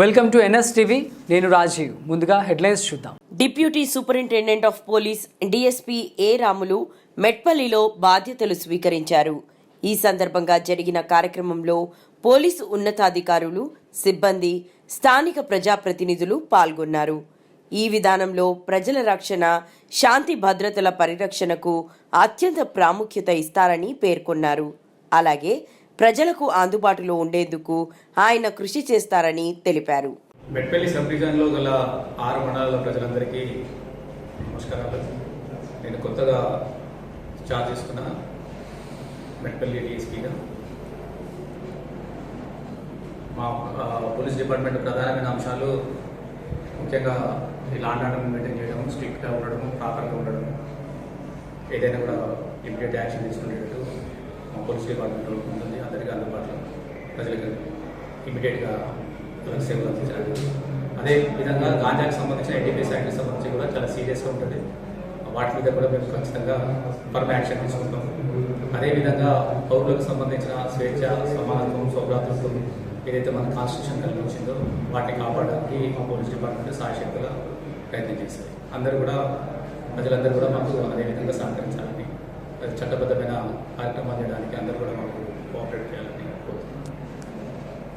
Welcome to NS TV నేను రాజీవ్. ముందుగా headlines చూద్దాం. Deputy superintendent of police DSP A Ramulu మెట్పల్లిలో బాధ్యతలు స్వీకరించారు. ఈ సందర్భంగా జరిగిన కార్యక్రమంలో పోలీసు ఉన్నతాధికారులు సిబ్బంది స్థానిక ప్రజాప్రతినిధులు పాల్గొన్నారు. ఈ విధానంలో ప్రజల రక్షణ శాంతి భద్రతల పరిరక్షణకు అత్యంత ప్రాముఖ్యత ఇస్తారని పేర్కొన్నారు. అలాగే ప్రజలకు అందుబాటులో ఉండేందుకు ఆయన కృషి చేస్తారని తెలిపారు. మెట్పల్లి సబ్ డివిజన్లో గల ఆరు మండలాల ప్రజలందరికీ నమస్కారాలు. నేను కొత్తగా చార్జ్ చేసుకున్న మెట్పల్లి డిఎస్పీగా మా పోలీస్ డిపార్ట్మెంట్ ప్రధానమైన అంశాలు ముఖ్యంగా ఈ లాండ్ మెయింటైన్ చేయడం స్ట్రిక్ట్గా ఉండడం ప్రాపర్గా ఉండడం ఏదైనా కూడా ఇమీడియట్ యాక్షన్ తీసుకునేటట్టు పోలీస్ డిపార్ట్మెంట్ ఉంటుంది. అందరికీ అందుబాటులో ప్రజలకు ఇమీడియట్గా సేవలు అందించడానికి. అదే విధంగా గాంజాకి సంబంధించిన ఎన్టీపీఎస్ యాక్ట్కి సంబంధించి కూడా చాలా సీరియస్గా ఉంటుంది. వాటి మీద కూడా మేము ఖచ్చితంగా ఫర్మ యాక్షన్ తీసుకుంటాం. అదేవిధంగా పౌరులకు సంబంధించిన స్వేచ్ఛ సమానత్వం సౌభ్రాతృత్వం ఏదైతే మన కాన్స్టిట్యూషన్ కల్పించిందో వాటిని కాపాడడానికి మా పోలీస్ డిపార్ట్మెంట్ సాయశక్తుగా ప్రయత్నం చేశారు అందరూ కూడా ప్రజలందరూ కూడా మాకు అదే విధంగా సహకరించాలని చట్టబద్ధమైన కార్యక్రమాలు చేయడానికి అందరూ కూడా మాకు